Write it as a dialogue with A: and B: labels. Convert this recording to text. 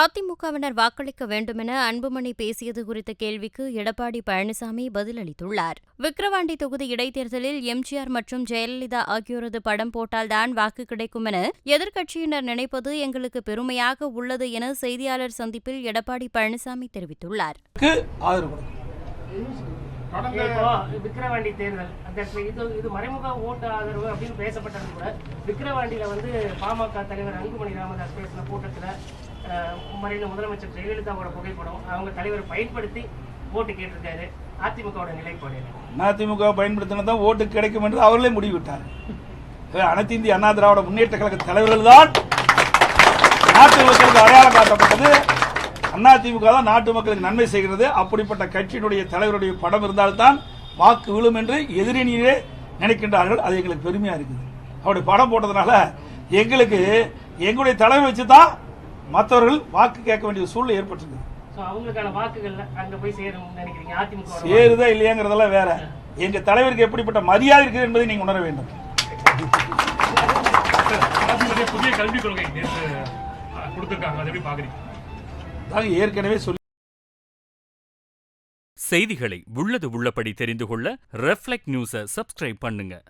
A: அதிமுகவினர் வாக்களிக்க வேண்டுமென அன்புமணி பேசியது குறித்த கேள்விக்கு எடப்பாடி பழனிசாமி பதிலளித்துள்ளார் விக்கிரவாண்டி தொகுதி இடைத்தேர்தலில் எம்ஜிஆர் மற்றும் ஜெயலலிதா ஆகியோரது படம் போட்டால்தான் வாக்கு கிடைக்கும் என எதிர்க்கட்சியினர் நினைப்பது எங்களுக்கு பெருமையாக உள்ளது என செய்தியாளர் சந்திப்பில் எடப்பாடி பழனிசாமி தெரிவித்துள்ளார்
B: விக்கிரவாண்டி தேர்தல் பாமக தலைவர் அன்புமணி ராமதாஸ் பேசின கூட்டத்தில் மறைந்த முதலமைச்சர் ஜெயலலிதாவோட புகைப்படம் அவங்க தலைவர் பயன்படுத்தி ஓட்டு கேட்டிருக்காரு அதிமுகவோட நிலைப்பாடு
C: அதிமுக பயன்படுத்தினா தான் ஓட்டு கிடைக்கும் என்று அவர்களே முடிவிட்டார் அனைத்து இந்திய அண்ணா திராவிட முன்னேற்ற கழக தலைவர்கள் தான் நாட்டு மக்களுக்கு அடையாளம் காட்டப்பட்டது அதிமுக தான் நாட்டு மக்களுக்கு நன்மை செய்கிறது அப்படிப்பட்ட கட்சியினுடைய தலைவருடைய படம் இருந்தால்தான் வாக்கு விழும் என்று எதிரினியே நினைக்கின்றார்கள் அது எங்களுக்கு பெருமையா இருக்குது அவருடைய படம் போட்டதுனால எங்களுக்கு எங்களுடைய தலைவர் வச்சு தான் மற்றவர்கள் வாக்கு கேட்க வேண்டிய சூழ்நிலை ஏற்பட்டிருக்கு சேருதா இல்லையாங்கிறதெல்லாம் வேற எங்க தலைவருக்கு எப்படிப்பட்ட மரியாதை இருக்குது என்பதை நீங்க உணர வேண்டும்
D: புதிய கல்விக் கொள்கை
C: ஏற்கனவே சொல்லி
E: செய்திகளை உள்ளது உள்ளபடி தெரிந்து கொள்ள ரெஃப்ளெக்ட் நியூஸை சப்ஸ்கிரைப் பண்ணுங்க